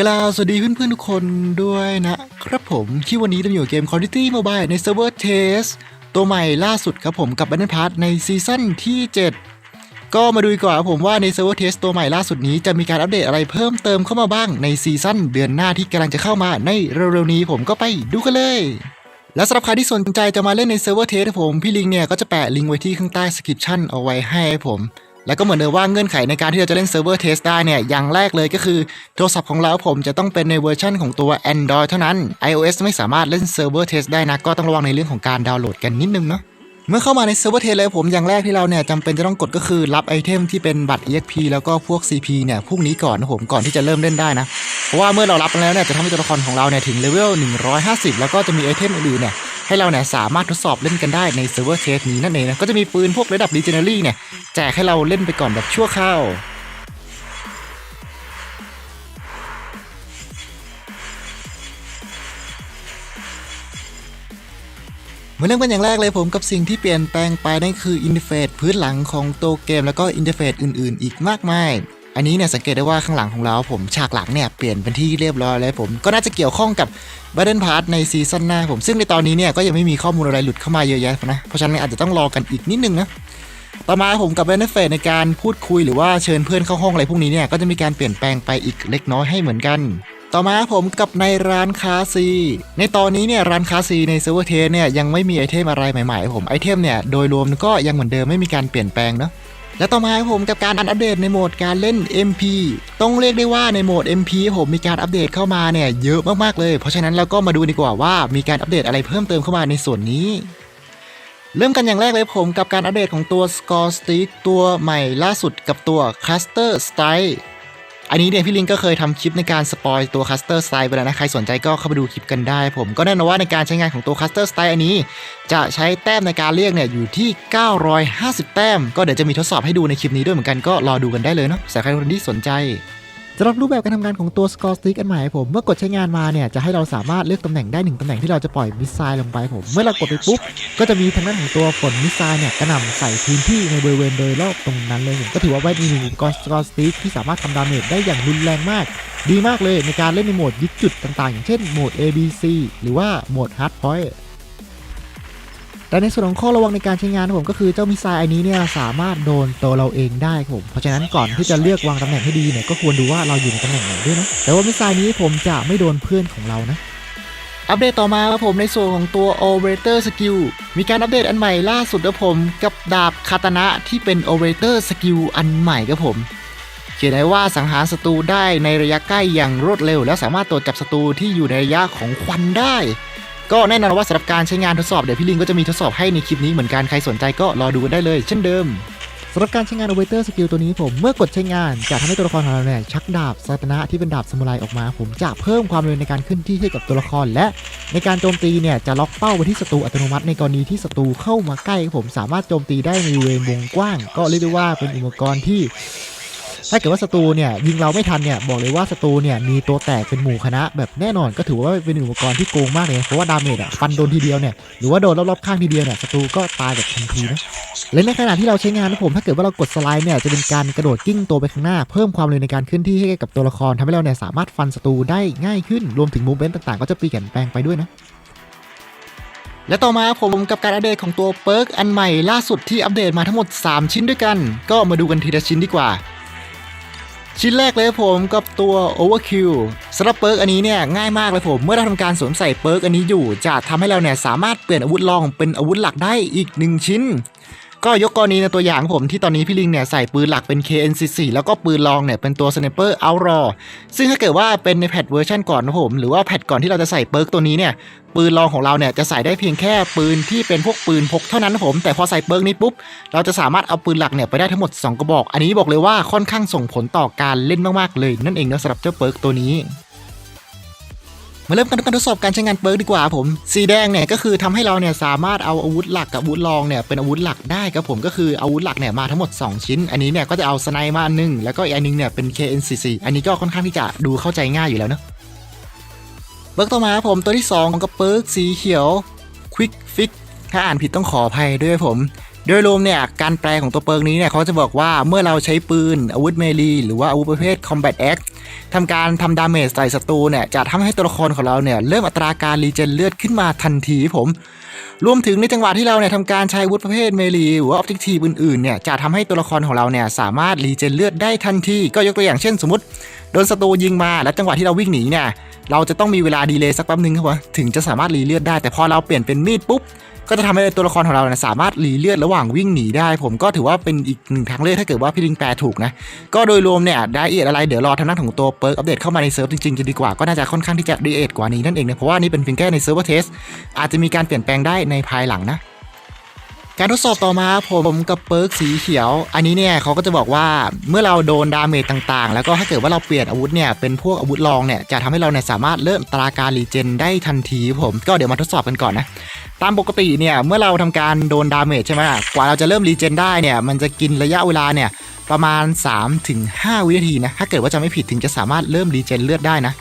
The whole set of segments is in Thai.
กล่าวสวัสดีเพื่อนๆทุกคนด้วยนะครับผมที่วันนี้เราอยู่เกม Quality Mobile ในเซิร์ฟเวอร์ Test ตัวใหม่ล่าสุดครับผมกับ Battle Pass ในซีซั่นที่ 7 ก็มาดูดีกว่าครับผมว่าในเซิร์ฟเวอร์ Test ตัวใหม่ล่าสุดนี้จะมีการอัปเดตอะไรเพิ่มเติมเข้ามาบ้างในซีซั่นเดือนหน้าที่กำลังจะเข้ามาในเร็วๆนี้ผมก็ไปดูกันเลยและสำหรับใครที่สนใจจะมาเล่นในเซิร์ฟเวอร์เทสผมพี่ลิงเนี่ยก็จะแปะลิงก์ไว้ที่ข้างใต้สคริปชั่นเอาไว้ให้ผม แล้วก็เหมือนเดิมว่าเงื่อนไขในการที่เราจะเล่นเซิร์ฟเวอร์เทสได้เนี่ย อย่างแรกเลยก็คือ โทรศัพท์ของเราผมจะต้องเป็นในเวอร์ชันของตัว Android เท่านั้น iOS ไม่สามารถเล่นเซิร์ฟเวอร์เทสได้นะ ก็ต้องระวังในเรื่องของการดาวน์โหลดกันนิดนึงเนาะเมื่อเข้ามาในเซิร์ฟเวอร์เทสเลยผมอย่างแรกที่เราเนี่ยจำเป็นจะต้องกดก็คือรับไอเทมที่เป็นบัตร EXP แล้วก็พวก CP เนี่ยพวกนี้ก่อนนะผมก่อนที่จะเริ่มเล่นได้นะเพราะว่าเมื่อเรารับแล้วเนี่ยจะทำให้ตัวละครของเราเนี่ยถึงเลเวล150 แล้วก็จะมีไอเทมอื่นๆเนี่ย ให้เราเนี่ยสามารถทดสอบเล่นกันได้ในเซิร์ฟเวอร์เทสนี้นั่นเองนะก็จะมีปืนพวกระดับ Legendary เนี่ยแจกให้เราเล่นไปก่อนแบบชั่วคราวเมาเริ่มกันอย่างแรกเลยผมกับสิ่งที่เปลี่ยนแปลงไปนั่นคืออินเทอร์เฟซพื้นหลังของตัวเกม แล้วก็อินเทอร์เฟซอื่นๆ อีกมากมาย อันนี้เนี่ยสังเกตได้ว่าข้างหลังของเราผมฉากหลังเนี่ยเปลี่ยนเป็นที่เรียบร้อยแล้วผมก็น่าจะเกี่ยวข้องกับ b a t t l e Pass ในซีซั่นหน้าผมซึ่งในตอนนี้เนี่ยก็ยังไม่มีข้อมูลอะไรหลุดเข้ามาเยอะแยะนะเพราะฉะนั้นอาจจะต้องรอกันอีกนิดนึงนะต่อมาผมกับเบนเฟตในการพูดคุยหรือว่าเชิญเพื่อนเข้าห้องอะไรพวกนี้เนี่ยก็จะมีการเปลี่ยนแปลงไปอีกเล็กน้อยให้เหมือนกัน ต่อมาผมกับในร้านค้าซีในตอนนี้เนี่ยร้านค้าซีในเซิร์ฟเวอร์เทสเนี่ยยังไม่มีไอเทมอะไรใหม่ๆผมไอเทมเนี่ยโดยรวมก็ยังเหมือนเดิมไม่มีการเปลี่ยนแปลงเนาะ และต่อมาผมกับการอัปเดตในโหมดการเล่น MP ต้องเรียกได้ว่าในโหมด MP ผมมีการอัปเดตเข้ามาเนี่ยเยอะมากๆเลย เพราะฉะนั้นเราก็มาดูดีกว่าว่ามีการอัปเดตอะไรเพิ่มเติมเข้ามาในส่วนนี้เริ่มกันอย่างแรกเลยผมกับการอัปเดตของตัว Score Stick ตัวใหม่ล่าสุดกับตัว Cluster Style อันนี้เนี่ยพี่ลิงก็เคยทำคลิปในการสปอยตัวคัสเตอร์สไตล์ไปแล้วนะ ใครสนใจก็เข้าไปดูคลิปกันได้ ผมก็แน่นอนว่าในการใช้งานของตัวคัสเตอร์สไตล์อันนี้ จะใช้แต้มในการเรียกเนี่ยอยู่ที่ 950 แต้ม ก็เดี๋ยวจะมีทดสอบให้ดูในคลิปนี้ด้วยเหมือนกันก็รอดูกันได้เลยเนาะสำหรับใครที่สนใจ สำหรับรูปแบบการทำงานของตัว Score Stick อันใหม่ผมเมื่อกดใช้งานมาเนี่ยจะให้เราสามารถเลือกตำแหน่งได้หนึ่งตำแหน่งที่เราจะปล่อยมิสไซล์ลงไปผม เมื่อเรากดไปปุ๊บก็จะมีทางด้านของตัวฝนมิสไซล์เนี่ยกระหน่ำใส่พื้นที่ในบริเวณโดยรอบตรงนั้นเลยผมก็ถือว่าไว้มีหนึ่งอุปกรณ์ Score Stick ที่สามารถทำดาเมจได้อย่างรุนแรงมาก ดีมากเลยในการเล่นในโหมดยึดจุดต่างๆ อย่างเช่นโหมด A B C หรือว่าโหมด Hard Point แต่ในส่วนของข้อระวังในการใช้งานผมก็คือเจ้ามิสไซล์อันนี้เนี่ยสามารถโดนตัวเราเองได้ครับผมเพราะฉะนั้นก่อนที่จะเลือกวางตำแหน่งให้ดีเนี่ยก็ควรดูว่าเราอยู่ในตำแหน่งไหนด้วยนะแต่ว่ามิสไซล์นี้ผมจะไม่โดนเพื่อนของเรานะอัปเดตต่อมาครับผมในส่วนของตัว Operator Skill มีการอัปเดตอันใหม่ล่าสุดครับผม กับดาบคาตนะที่เป็น Operator Skill อันใหม่ครับผม เขียนไว้ว่าสังหารศัตรูได้ในระยะใกล้อย่างรวดเร็ว และสามารถตรวจจับศัตรูที่อยู่ในระยะของควันได้ ก็แน่นอนว่าสำหรับการใช้งานทดสอบเดี๋ยวพี่ลิงก็จะมีทดสอบให้ในคลิปนี้เหมือนกันใครสนใจก็รอดูกันได้เลย เช่นเดิมสำหรับการใช้งาน Operator Skill ตัวนี้ผมเมื่อกดใช้งานจะทำให้ตัวละครของเราเนี่ยชักดาบซาตนะที่เป็นดาบสมุไรออกมา ผมจะเพิ่มความเร็วในการขึ้นที่ให้กับตัวละคร และในการโจมตีเนี่ยจะล็อกเป้าไปที่ศัตรูอัตโนมัติในกรณีที่ศัตรูเข้ามาใกล้ผมสามารถโจมตีได้ในเวณวงกว้าง ก็เรียกได้ว่าเป็นอุปกรณ์ที่ ถ้าเกิดว่าศัตรูเนี่ยยิงเราไม่ทันเนี่ยบอกเลยว่าศัตรูเนี่ยมีตัวแตกเป็นหมู่คณะ แบบแน่นอนก็ถือว่าเป็นอุปกรณ์ที่โกงมากเลยเพราะว่าดาเมจอะฟันโดนทีเดียวเนี่ยหรือว่าโดนรอบๆข้างทีเดียวเนี่ยศัตรูก็ตายแบบทันทีนะและในขณะที่เราใช้งานนะผมถ้าเกิดว่าเรากดสไลด์เนี่ยจะเป็นการกระโดดกิ้งตัวไปข้างหน้า เพิ่มความเร็วในการเคลื่อนที่ให้กับตัวละครทำให้เราเนี่ยสามารถฟันศัตรูได้ง่ายขึ้นรวมถึงมูฟเมนต์ต่างๆ ก็จะเปลี่ยนแปลงไปด้วยนะและต่อมาผมกับการอัปเดตของตัวเปิร์กอันใหม่ล่าสุดที่อัปเดตมาทั้งหมด 3 ชิ้นด้วยกัน ก็มาดูกันทีละชิ้นดีกว่า ชิ้นแรกเลยผมกับตัว Overkill สำหรับเปิร์กอันนี้เนี่ยง่ายมากเลยผมเมื่อเราทำการสวมใส่เปิร์กอันนี้อยู่ จะทำให้เราเนี่ยสามารถเปลี่ยนอาวุธรองเป็นอาวุธหลักได้อีก 1 ชิ้น ก็ยกกรณีในตัวอย่างผมที่ตอนนี้พี่ลิงเนี่ยใส่ปืนหลักเป็น KN44 แล้วก็ปืนรองเนี่ยเป็นตัว Sniper Outlaw ซึ่งถ้าเกิดว่าเป็นในแพทเวอร์ชันก่อนนะผมหรือว่าแพทก่อนที่เราจะใส่เปิร์กตัวนี้เนี่ยปืนรองของเราเนี่ยจะใส่ได้เพียงแค่ปืนที่เป็นพวกปืนพกเท่านั้นนะผมแต่พอใส่เปิร์กนี้ปุ๊บเราจะสามารถเอาปืนหลักเนี่ยไปได้ทั้งหมด 2 กระบอก อันนี้บอกเลยว่าค่อนข้างส่งผลต่อการเล่นมากๆเลย นั่นเองนะสำหรับเจ้าเปิร์กตัวนี้ มาเริ่มกันการทดสอบการใช้งานเปิร์กดีกว่าผม สีแดงเนี่ยก็คือทำให้เราเนี่ยสามารถเอาอาวุธหลักกับอาวุธรองเนี่ยเป็นอาวุธหลักได้ครับผมก็คืออาวุธหลักเนี่ยมาทั้งหมด 2 ชิ้น อันนี้เนี่ยก็จะเอาสไนมาอันหนึงแล้วก็อีกอันหนึงเนี่ยเป็น KN44 อันนี้ก็ค่อนข้างที่จะดูเข้าใจง่ายอยู่แล้วเนอะเบิร์กต่อมาครับผมตัวที่2ของกับเบิร์กสีเขียว Quick Fix ถ้าอ่านผิดต้องขออภัยด้วยครับผม โดยรวมเนี่ยการแปลของตัวเปิร์กนี้เนี่ยเขาจะบอกว่าเมื่อเราใช้ปืน อาวุธเมลีหรือว่าอาวุธประเภท Combat X ทำการทำดาเมจใส่ศัตรูเนี่ยจะทำให้ตัวละครของเราเนี่ยเริ่มอัตราการรีเจนเลือดขึ้นมาทันทีผมรวมถึงในจังหวะที่เราเนี่ยทำการใช้อาวุธประเภทเมลีหรือว่าออบเจกตีฟอื่นๆเนี่ยจะทำให้ตัวละครของเราเนี่ยสามารถรีเจนเลือดได้ทันทีก็ยกตัวอย่างเช่นสมมติโดนศัตรูยิงมาแล้วจังหวะที่เราวิ่งหนีเนี่ยเราจะต้องมีเวลาดีเลย์สักแป๊บนึงครับผมถึงจะสามารถรีเลือดได้แต่พอเราเปลี่ยนเป็นมีดปุ๊บ ก็จะทำให้ตัวละครของเราเนี่ยสามารถรีเลือดระหว่างวิ่งหนีได้ ผมก็ถือว่าเป็นอีกหนึ่งทางเลือกถ้าเกิดว่าพี่ลิงแปลถูกนะ ก็โดยรวมเนี่ยได้ละเอียดอะไรเดี๋ยวรอทางด้านของตัวเปิร์กอัปเดตเข้ามาในเซิร์ฟจริงๆจะดีกว่าก็น่าจะค่อนข้างที่จะดีเอทกว่านี้นั่นเองนะเพราะว่านี่เป็นเพียงแค่ในเซิร์ฟเวอร์เทสอาจจะมีการเปลี่ยนแปลงได้ในภายหลังนะ การทดสอบต่อมาผมกับเปิร์กสีเขียว อันนี้เนี่ยเขาก็จะบอกว่าเมื่อเราโดนดาเมจต่างๆ แล้วก็ถ้าเกิดว่าเราเปลี่ยนอาวุธเนี่ยเป็นพวกอาวุธรองเนี่ยจะทำให้เราเนี่ยสามารถเริ่มตราการรีเจนได้ทันทีผมก็เดี๋ยวมาทดสอบกันก่อนนะตามปกติเนี่ยเมื่อเราทำการโดนดาเมจใช่ไหมกว่าเราจะเริ่มรีเจนได้เนี่ยมันจะกินระยะเวลาเนี่ยประมาณ 3-5 วินาทีนะถ้าเกิดว่าจะไม่ผิดถึงจะสามารถเริ่มรีเจนเลือดได้นะ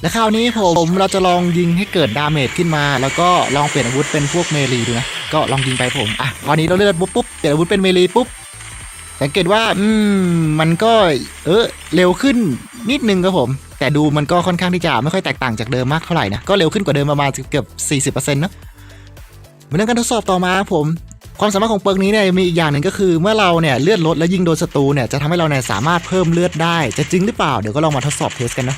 และคราวนี้ผมเราจะลองยิงให้เกิดดาเมจขึ้นมา แล้วก็ลองเปลี่ยนอาวุธเป็นพวกเมลีดูนะก็ลองยิงไปผมอะตอนนี้เราเลือดปุ๊บปุ๊บเปลี่ยนอาวุธเป็นเมลีปุ๊บสังเกตว่าอืมมันก็เออเร็วขึ้นนิดนึงครับผม แต่ดูมันก็ค่อนข้างที่จะไม่ค่อยแตกต่างจากเดิมมากเท่าไหร่นะก็เร็วขึ้นกว่าเดิมประมาณเกือบ40%เนอะเหมือนการทดสอบต่อมาครับผมความสามารถของเปิร์กนี้เนี่ยมีอีกอย่างหนึ่งก็คือเมื่อเราเนี่ยเลือดลดแล้วยิงโดนศัตรูเนี่ยจะทำให้เราเนี่ยสามารถเพิ่มเลือดได้ จะจริงหรือเปล่าเดี๋ยวก็ลองมาทดสอบเทสกันนะ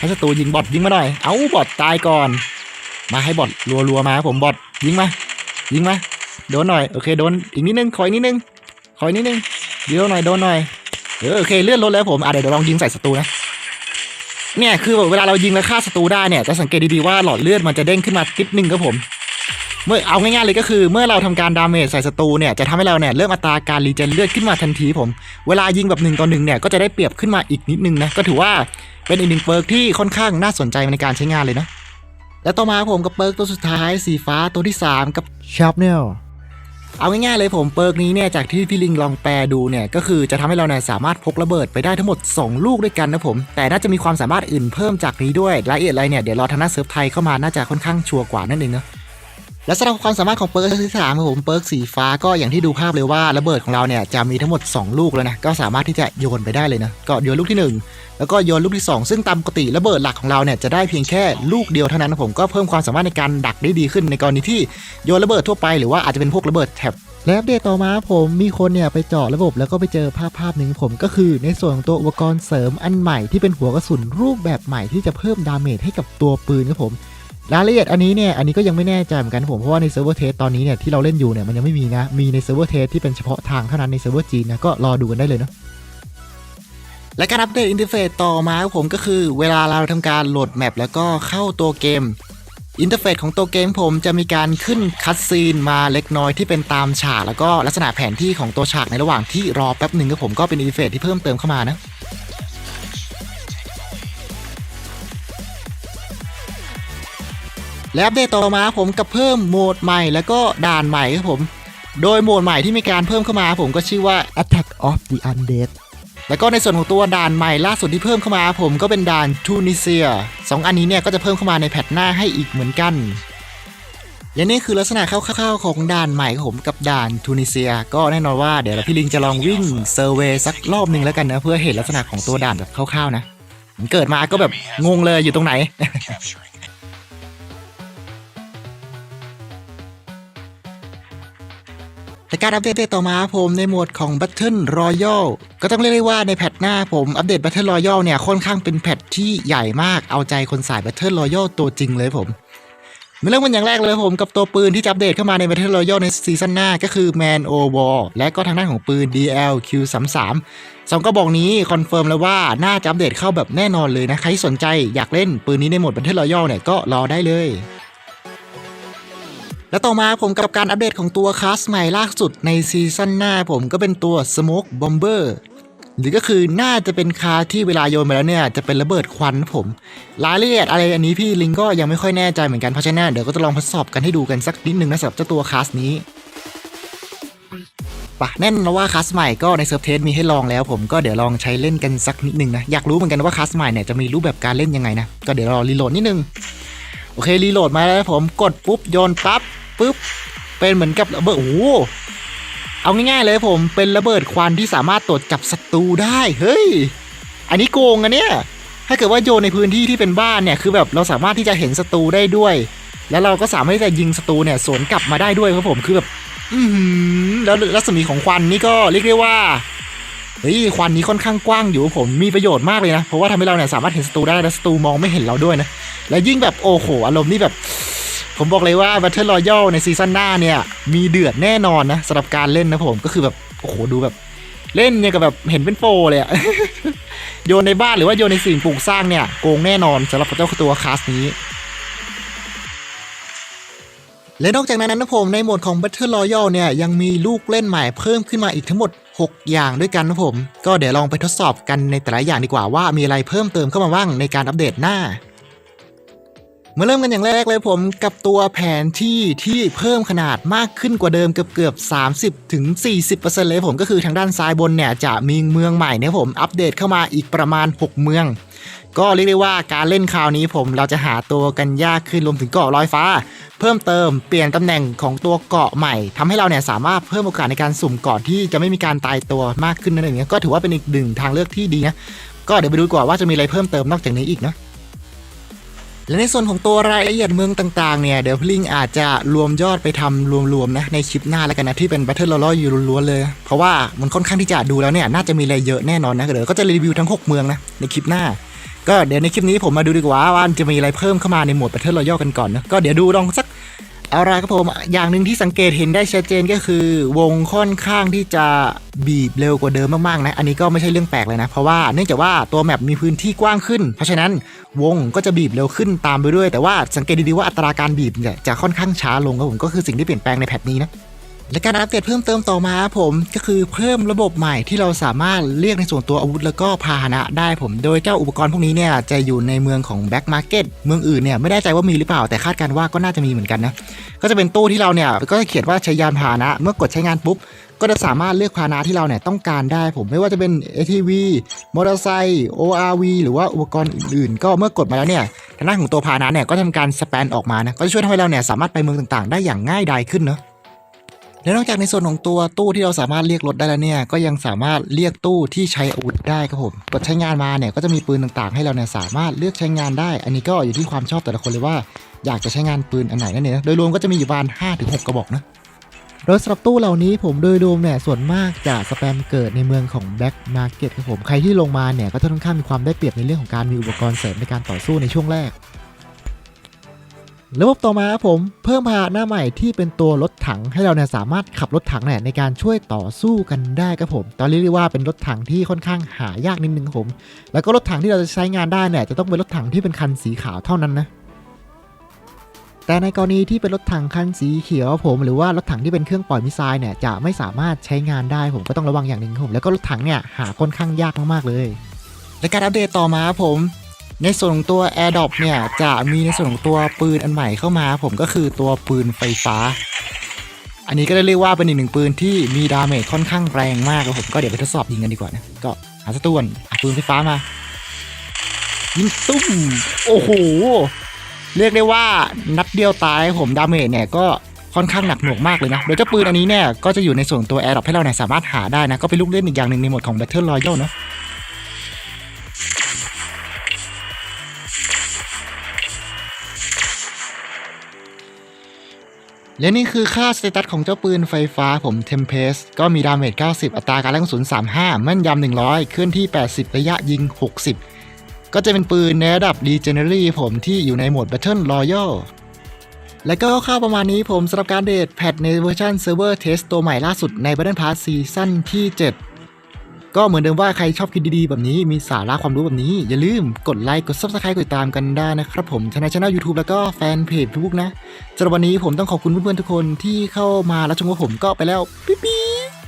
ให้ศัตรูยิงบอทยิงมาหน่อย เอาบอทตายก่อน มาให้บอทรัวๆมาครับผมบอทยิงมา ยิงมา โดนหน่อย โอเคโดนอีกนิดนึงขออีกนิดนึงขออีกนิดนึงเดี๋ยวหน่อยโดนหน่อย เออโอเคเลื่อนรถแล้วผมอะเดี๋ยวลองยิงใส่ศัตรูนะ เนี่ยคือเวลาเรายิงแล้วฆ่าศัตรูได้เนี่ยจะสังเกตดีๆว่าหลอดเลือดมันจะเด้งขึ้นมาติดนึงครับผม เมื่อเอาง่ายๆเลยก็คือ เมื่อเราทำการดาเมจใส่ศัตรูเนี่ยจะทำให้เราเนี่ยเริ่มอัตราการรีเจนเลือดขึ้นมาทันทีผม เวลายิงแบบหนึ่งต่อหนึ่งเนี่ยก็จะได้เปรียบขึ้นมาอีกนิดนึงนะก็ถือว่า เป็นอีกหนึ่งเปิร์กที่ค่อนข้างน่าสนใจในการใช้งานเลยนะ และต่อมาผมกับเปิร์กตัวสุดท้ายสีฟ้าตัวที่ 3 กับ Sharpnel เอาง่ายๆเลยผมเปิร์กนี้เนี่ยจากที่พี่ลิงลองแปลดูเนี่ยก็คือจะทำให้เราเนี่ยสามารถพกระเบิดไปได้ทั้งหมด 2 ลูกด้วยกันนะผม แต่น่าจะมีความสามารถอื่นเพิ่มจากนี้ด้วยรายละเอียดอะไรเนี่ยเดี๋ยวรอทางหน้าเซิร์ฟไทยเข้ามาน่าจะค่อนข้างชัวร์กว่านั่นเองเนาะ และสำหรับความสามารถของเปิร์กที่สามครับผมเปิร์กสีฟ้าก็อย่างที่ดูภาพเลยว่าระเบิดของเราเนี่ยจะมีทั้งหมด 2 ลูกแล้วนะก็สามารถที่จะโยนไปได้เลยนะก็โยนลูกที่หนึ่งแล้วก็โยนลูกที่ 2 ซึ่งตามปกติระเบิดหลักของเราเนี่ยจะได้เพียงแค่ลูกเดียวเท่านั้นนะผมก็เพิ่มความสามารถในการดักได้ดีขึ้นในกรณีที่โยนระเบิดทั่วไปหรือว่าอาจจะเป็นพวกระเบิดแถบและอัปเดตต่อมาผมมีคนเนี่ยไปเจาะระบบแล้วก็ไปเจอภาพภาพหนึ่งผมก็คือในส่วนของตัวอุปกรณ์เสริมอันใหม่ที่เป็นหัวกระสุนรูปแบบใหม่ที่จะเพิ่มดาเมจให้กับตัวปืนครับผม รายละเอียดอันนี้เนี่ยอันนี้ก็ยังไม่แน่ใจเหมือนกันผมเพราะว่าในเซิร์ฟเวอร์เทสตอนนี้เนี่ยที่เราเล่นอยู่เนี่ยมันยังไม่มีนะมีในเซิร์ฟเวอร์เทสที่เป็นเฉพาะทางเท่านั้นในเซิร์ฟเวอร์จีนนะก็รอดูกันได้เลยเนาะและการอัปเดตอินเทอร์เฟซต่อมาครับผมก็คือเวลาเราทำการโหลดแมปแล้วก็เข้าตัวเกมอินเทอร์เฟซของตัวเกมผมจะมีการขึ้นคัดซีนมาเล็กน้อยที่เป็นตามฉากแล้วก็ลักษณะแผนที่ของตัวฉากในระหว่างที่รอแป๊บหนึ่งครับผมก็เป็นอินเทอร์เฟซที่เพิ่มเติมเข้ามานะ และอัปเดตต่อมาผมกับเพิ่มโหมดใหม่แล้วก็ด่านใหม่ครับผม โดยโหมดใหม่ที่มีการเพิ่มเข้ามาผมก็ชื่อว่า Attack of the Undead แล้วก็ในส่วนของตัวด่านใหม่ล่าสุดที่เพิ่มเข้ามา ผมก็เป็นด่านทูนิเซียสองอันนี้เนี่ยก็จะเพิ่มเข้ามาในแพทหน้าให้อีกเหมือนกันอย่างนี้คือลักษณะคร่าวๆของด่านใหม่ผมกับด่านทูนิเซีย ก็แน่นอนว่าเดี๋ยวพี่ลิงจะลองวิ่งเซอร์เวยสักรอบหนึ่งแล้วกันนะเพื่อเห็นลักษณะของตัวด่านแบบคร่าวๆนะเกิดมาก็แบบงงเลยอยู่ตรงไหน แต่การอัปเดตต่อมาผมในโหมดของ Battle Royale ก็ต้องเรียกได้ว่าในแพทหน้าผมอัปเดต Battle Royale เนี่ยค่อนข้างเป็นแพทที่ใหญ่มากเอาใจคนสาย Battle Royale ตัวจริงเลยผมมาเริ่มกันอย่างแรกเลยผมกับตัวปืนที่จะอัปเดตเข้ามาใน Battle Royale ในซีซั่นหน้าก็คือ Man O War และก็ทางด้านของปืน DL Q33 สองกระบอกนี้คอนเฟิร์มแล้วว่าน่าจะอัปเดตเข้าแบบแน่นอนเลยนะ ใครสนใจอยากเล่นปืนนี้ในโหมด Battle Royale เนี่ยก็รอได้เลย และต่อมาผมกับการอัปเดตของตัวคลาสใหม่ล่าสุดในซีซั่นหน้าผมก็เป็นตัว Smoke Bomber หรือก็คือน่าจะเป็นคาที่เวลาโยนไปแล้วเนี่ย จะเป็นระเบิดควันผม รายละเอียดอะไรอันนี้พี่ลิงก็ยังไม่ค่อยแน่ใจเหมือนกันเพราะฉะนั้นเดี๋ยวก็จะลองทดสอบกันให้ดูกันสักนิดนึงนะสำหรับเจ้าตัวคลาสนี้ปะแน่นอนว่าคลาสใหม่ก็ในเซิร์ฟเทสมีให้ลองแล้ว ผมก็เดี๋ยวลองใช้เล่นกันสักนิดนึงนะ อยากรู้เหมือนกันว่าคลาสใหม่เนี่ยจะมีรูปแบบการเล่นยังไงนะ ก็เดี๋ยวรอรีโหลดนิดนึง เครีโหลดมาแล้วผมกดปุ๊บโยนปั๊บปุ๊บเป็นเหมือนกับระเบิดโอ้โหเอาง่ายๆเลยผมเป็นระเบิดควันที่สามารถตรวจจับศัตรูได้เฮ้ยอันนี้โกงอะเนี่ยถ้าเกิดว่าโยนในพื้นที่ที่เป็นบ้านเนี่ยคือแบบเราสามารถที่จะเห็นศัตรูได้ด้วย แล้วเราก็สามารถที่จะยิงศัตรูเนี่ยสวนกลับมาได้ด้วยครับผมคือแบบอือหือแล้วรัศมีของควันนี่ก็เรียกได้ว่าเฮ้ยควันนี้ค่อนข้างกว้างอยู่ผมมีประโยชน์มากเลยนะ เพราะว่าทำให้เราเนี่ยสามารถเห็นศัตรูได้และศัตรูมองไม่เห็นเราด้วยนะ และยิ่งแบบโอ้โหอารมณ์นี่แบบ ผมบอกเลยว่า Battle Royale ในซีซั่นหน้าเนี่ย มีเดือดแน่นอนนะสำหรับการเล่นนะผมก็คือแบบโอ้โหดูแบบเล่นเนี่ยกับแบบเห็นเป็นโปรเลยอะโยนในบ้านหรือว่าโยนในสิ่งปลูกสร้างเนี่ยโกงแน่นอนสำหรับเจ้าตัวคลาสนี้ และนอกจากนั้นนะผมในโหมดของ Battle Royale เนี่ยยังมีลูกเล่นใหม่เพิ่มขึ้นมาอีกทั้งหมด 6 อย่างด้วยกันนะผม ก็เดี๋ยวลองไปทดสอบกันในแต่ละอย่างดีกว่าว่ามีอะไรเพิ่มเติมเข้ามาบ้างในการอัปเดตหน้า มาเริ่มกันอย่างแรกเลยผมกับตัวแผนที่ที่เพิ่มขนาดมากขึ้นกว่าเดิมเกือบเกือบ 30 ถึง 40%เลยผมก็คือทางด้านซ้ายบนเนี่ยจะมีเมืองใหม่เนี่ยผมอัปเดตเข้ามาอีกประมาณ 6 เมือง ก็เรียกได้ว่าการเล่นคราวนี้ผมเราจะหาตัวกันยากขึ้นรวมถึงเกาะลอยฟ้า เพิ่มเติมเปลี่ยนตำแหน่งของตัวเกาะใหม่ทำให้เราเนี่ยสามารถเพิ่มโอกาสในการสุ่มเกาะที่จะไม่มีการตายตัวมากขึ้นนั่นเองก็ถือว่าเป็นอีกหนึ่งทางเลือกที่ดีนะก็เดี๋ยวไปดูกว่าว่าจะมีอะไรเพิ่มเติมนอกจากนี้อีกนะ และในส่วนของตัวรายละเอียดเมืองต่างๆเนี่ยเดี๋ยวพลิงอาจจะรวมยอดไปทำรวมๆนะในคลิปหน้าแล้วกันนะที่เป็นแบทเทิลลออยู่ล้วนๆเลย เพราะว่ามันค่อนข้างที่จะดูแล้วเนี่ยน่าจะมีอะไรเยอะแน่นอนนะเดี๋ยวก็จะรีวิวทั้ง 6 เมืองนะในคลิปหน้าก็เดี๋ยวในคลิปนี้ผมมาดูดีกว่าว่าจะมีอะไรเพิ่มเข้ามาในหมวด Battle Royale กันก่อนนะก็เดี๋ยวดูลองสัก เอาละครับผม อย่างหนึ่งที่สังเกตเห็นได้ชัดเจนก็คือ วงค่อนข้างที่จะบีบเร็วกว่าเดิมมากๆนะ อันนี้ก็ไม่ใช่เรื่องแปลกเลยนะ เพราะว่าเนื่องจากว่าตัวแมปมีพื้นที่กว้างขึ้น เพราะฉะนั้นวงก็จะบีบเร็วขึ้นตามไปด้วย แต่ว่าสังเกตดีๆว่าอัตราการบีบเนี่ยจะค่อนข้างช้าลงครับผมก็คือสิ่งที่เปลี่ยนแปลงในแพทนี้นะ และการอัปเดตเพิ่มเติมต่อมาครับผมก็คือเพิ่มระบบใหม่ที่เราสามารถเรียกในส่วนตัวอาวุธแล้วก็พาหนะได้ผม โดยเจ้าอุปกรณ์พวกนี้เนี่ยจะอยู่ในเมืองของแบ็กมาร์เก็ตเมืองอื่นเนี่ยไม่แน่ใจว่ามีหรือเปล่าแต่คาดการว่าก็น่าจะมีเหมือนกันนะก็จะเป็นตู้ที่เราเนี่ยก็จะเขียนว่าใช้ยานพาหนะ เมื่อกดใช้งานปุ๊บก็จะสามารถเลือกพาหนะที่เราเนี่ยต้องการได้ผมไม่ว่าจะเป็น ATV มอเตอร์ไซค์ ORV หรือว่าอุปกรณ์อื่นๆ ก็เมื่อกดมาแล้วเนี่ยทางด้านของตัวพาหนะเนี่ยก็จะทำการสแปนออกมานะก็จะช่วยทำให้เราเนี่ยสามารถไปเมืองต่างๆ ได้อย่างง่ายดายขึ้นเนาะ และนอกจากในส่วนของตัวตู้ที่เราสามารถเรียกรถได้แล้วเนี่ย ก็ยังสามารถเรียกตู้ที่ใช้อาวุธได้ครับผมกดใช้งานมาเนี่ยก็จะมีปืนต่างๆ ให้เราเนี่ยสามารถเลือกใช้งานได้ อันนี้ก็อยู่ที่ความชอบแต่ละคนเลยว่าอยากจะใช้งานปืนอันไหนนั่นเองโดยรวมก็จะมีอยู่ประมาณ5-6 กระบอกนะโดยสำหรับตู้เหล่านี้ผมโดยรวมเนี่ยส่วนมากจะสแปมเกิดในเมืองของแบ็กมาร์เก็ตครับผมใครที่ลงมาเนี่ยก็จะค่อนข้างมีความได้เปรียบในเรื่องของการมีอุปกรณ์เสริมในการต่อสู้ในช่วงแรก ระบบต่อมาครับผมเพิ่มพาหน้าใหม่ที่เป็นตัวรถถังให้เราเนี่ยสามารถขับรถถังเนี่ยในการช่วยต่อสู้กันได้ครับผม ตอนเรียกได้ว่าเป็นรถถังที่ค่อนข้างหายากนิดนึงครับผม แล้วก็รถถังที่เราจะใช้งานได้เนี่ยจะต้องเป็นรถถังที่เป็นคันสีขาวเท่านั้นนะแต่ในกรณีที่เป็นรถถังคันสีเขียวครับผม หรือว่ารถถังที่เป็นเครื่องปล่อยมิสไซล์เนี่ยจะไม่สามารถใช้งานได้ผมก็ต้องระวังอย่างหนึ่งครับผมแล้วก็รถถังเนี่ยหาค่อนข้างยากมากๆเลย และการอัปเดตต่อมาครับผม ในส่วนของตัว Air d o p เนี่ยจะมีในส่วนของตัวปืนอันใหม่เข้ามา ผมก็คือตัวปืนไฟฟ้า อันนี้ก็ได้เรียกว่าเป็นอีกหนึ่งปืนที่มีดาเมจค่อนข้างแรงมากครับผมก็เดี๋ยวไปทดสอบยิงกันดีกว่านะก็หาสตูนปืนไฟฟ้ามายิงตุ้มโอ้โหเรียกได้ว่านัดเดียวตายผมดาเมจเนี่ยก็ค่อนข้างหนักหน่วงมากเลยนะ โดยเจ้าปืนอันนี้เนี่ยก็จะอยู่ในส่วนตัว Air d r o p ให้เราเนี่ยสามารถหาได้นะ ก็เป็นลูกเล่นอีกอย่างหนึ่งในหมดของ Battle Royale เนอะ และนี่คือค่าสเตตัสของเจ้าปืนไฟฟ้าผมเทมเพสก็มีดาเมจ 90 อัตราการแรงกระสุน 35 แม่นยำ 100 เคลื่อนที่ 80 ระยะยิง 60 ก็จะเป็นปืนในระดับ Legendary ผมที่อยู่ในโหมด Battle Royale และก็คร่าวๆประมาณนี้ผมสำหรับการเดทแพทในเวอร์ชันเซิร์ฟเวอร์เทสตัวใหม่ล่าสุดใน Battle Pass ซีซั่นที่ 7 ก็เหมือนเดิมว่าใครชอบคลิปดีๆ แบบนี้มีสาระความรู้แบบนี้ อย่าลืมกดไลค์กด Subscribe กดติดตามกันได้นะครับผมทั้งในช่องยูทูบแล้วก็แฟนเพจเฟซบุ๊กนะสำหรับวันนี้ผมต้องขอบคุณเพื่อนๆทุกคนที่เข้ามารับชมกับผมก็ไปแล้วปิ๊บ